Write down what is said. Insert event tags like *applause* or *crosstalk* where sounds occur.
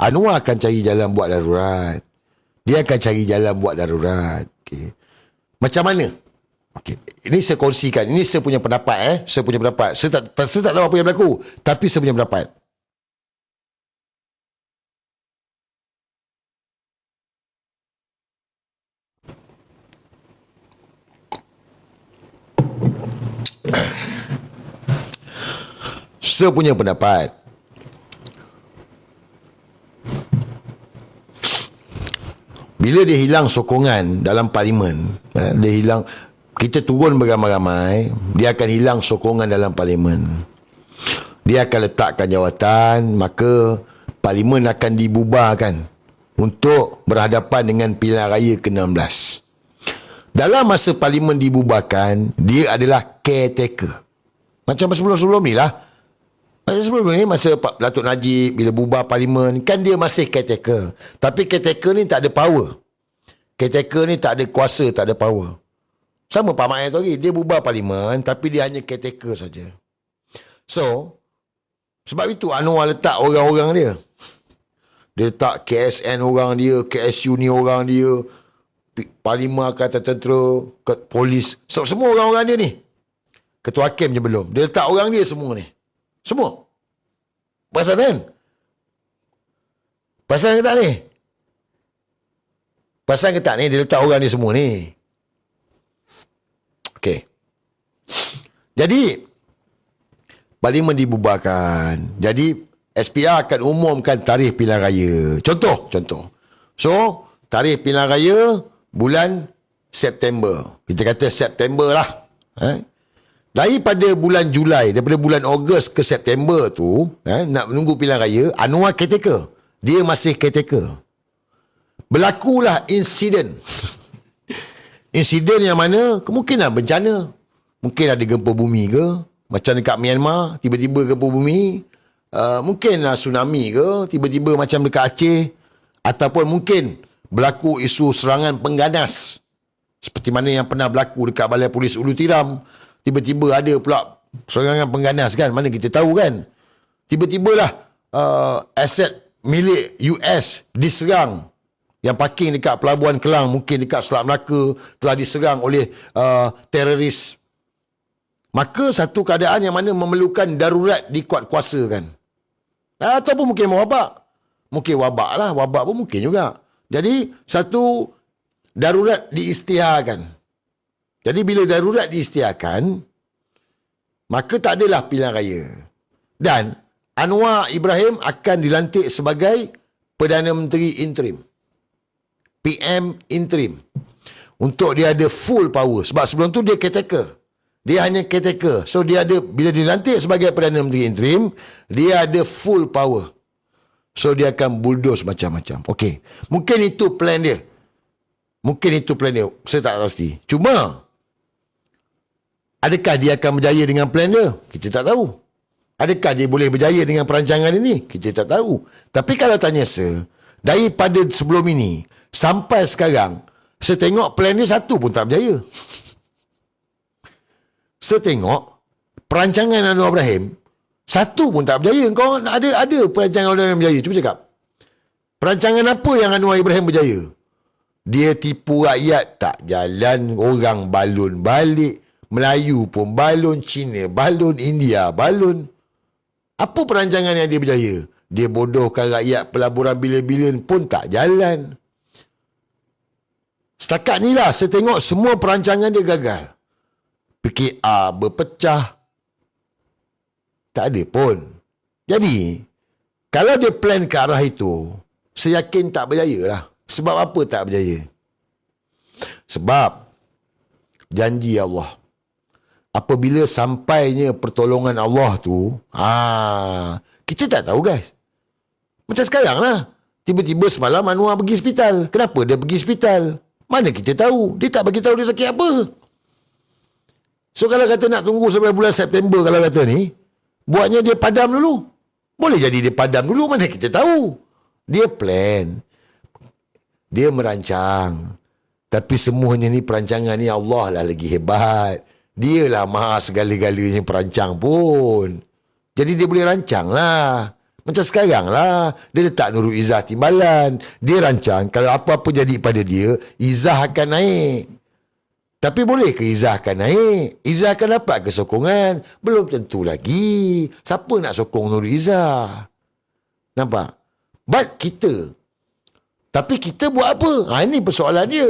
Anwar akan cari jalan buat darurat. Dia akan cari jalan buat darurat. Okay. Macam mana? Okay. Ini saya kongsikan. Ini saya punya pendapat. Eh. Saya punya pendapat. Saya tak, saya tak tahu apa yang berlaku. Tapi saya punya pendapat. Saya punya pendapat. Bila dia hilang sokongan dalam parlimen, eh, dia hilang, kita turun beramai-ramai, dia akan hilang sokongan dalam parlimen. Dia akan letakkan jawatan, maka parlimen akan dibubarkan untuk berhadapan dengan pilihan raya ke-16. Dalam masa parlimen dibubarkan, dia adalah caretaker. Macam sebelum-sebelum ni lah. Masa sebelum ni, masa Pak Datuk Najib, bila bubar parlimen, kan dia masih caretaker. Tapi caretaker ni tak ada power. Caretaker ni tak ada kuasa, tak ada power. Sama Pak tu lagi. Dia bubar parlimen, tapi dia hanya caretaker saja. So, sebab itu Anwar letak orang-orang dia. Dia letak KSN orang dia, KSU ni orang dia, Parlimen Angkatan Tentera, Polis, so, semua orang-orang dia ni. Ketua Hakim je belum. Dia letak orang dia semua ni. Semua. Pasal kan? Pasal ke tak ni? Pasal ke tak ni? Dia letak orang ni semua ni. Okey. Jadi, Parlimen dibubarkan. Jadi, SPR akan umumkan tarikh pilihan raya. Contoh, contoh. So, tarikh pilihan raya bulan September. Kita kata September lah. Eh? Daripada bulan Julai, daripada bulan Ogos ke September tu, eh, nak menunggu pilihan raya, Anwar caretaker. Dia masih caretaker. Berlakulah insiden. *laughs* insiden yang mana kemungkinan bencana. Mungkin ada gempa bumi ke, macam dekat Myanmar, tiba-tiba gempa bumi. Uh, mungkin uh, tsunami ke, tiba-tiba macam dekat Aceh. Ataupun mungkin berlaku isu serangan pengganas. Seperti mana yang pernah berlaku dekat Balai Polis Ulu Tiram tiba-tiba ada pula serangan pengganas kan mana kita tahu kan? Tiba-tibalah uh, aset milik US diserang. Yang parking dekat pelabuhan Kelang mungkin dekat Selat Melaka telah diserang oleh uh, teroris. Maka satu keadaan yang mana memerlukan darurat dikuat kuasakan ataupun mungkin wabak? Mungkin wabak lah wabak pun mungkin juga. Jadi satu darurat diistiharkan jadi bila darurat diistiharkan, maka tak adalah pilihan raya. Dan Anwar Ibrahim akan dilantik sebagai Perdana Menteri Interim. PM Interim. Untuk dia ada full power. Sebab sebelum tu dia caretaker. Dia hanya caretaker. So dia ada, bila dilantik sebagai Perdana Menteri Interim, dia ada full power. So dia akan bulldoze macam-macam. Okey. Mungkin itu plan dia. Mungkin itu plan dia. Saya tak pasti. Cuma, Adakah dia akan berjaya dengan plan dia? Kita tak tahu. Adakah dia boleh berjaya dengan perancangan ini? Kita tak tahu. Tapi kalau tanya saya, daripada sebelum ini sampai sekarang, saya tengok plan dia satu pun tak berjaya. Saya tengok perancangan Anwar Ibrahim, satu pun tak berjaya. Kau ada ada perancangan Anwar Ibrahim berjaya? Cuba cakap. Perancangan apa yang Anwar Ibrahim berjaya? Dia tipu rakyat tak jalan, orang balun balik, Melayu pun balon, Cina balon, India balon. Apa perancangan yang dia berjaya? Dia bodohkan rakyat pelaburan bilion-bilion pun tak jalan. Setakat ni lah saya tengok semua perancangan dia gagal. PKR berpecah. Tak ada pun. Jadi, kalau dia plan ke arah itu, saya yakin tak berjaya lah. Sebab apa tak berjaya? Sebab janji Allah apabila sampainya pertolongan Allah tu, ah, kita tak tahu guys. Macam sekarang lah. Tiba-tiba semalam Anwar pergi hospital. Kenapa dia pergi hospital? Mana kita tahu? Dia tak bagi tahu dia sakit apa. So kalau kata nak tunggu sampai bulan September kalau kata ni, buatnya dia padam dulu. Boleh jadi dia padam dulu, mana kita tahu. Dia plan. Dia merancang. Tapi semuanya ni perancangan ni Allah lah lagi hebat. Dia lah maha segala-galanya perancang pun. Jadi dia boleh rancang lah. Macam sekarang lah. Dia letak Nurul Izzah timbalan. Dia rancang kalau apa-apa jadi pada dia, Izzah akan naik. Tapi boleh ke Izzah akan naik? Izzah akan dapat ke sokongan? Belum tentu lagi. Siapa nak sokong Nurul Izzah? Nampak? But kita. Tapi kita buat apa? Ha, ini persoalan dia.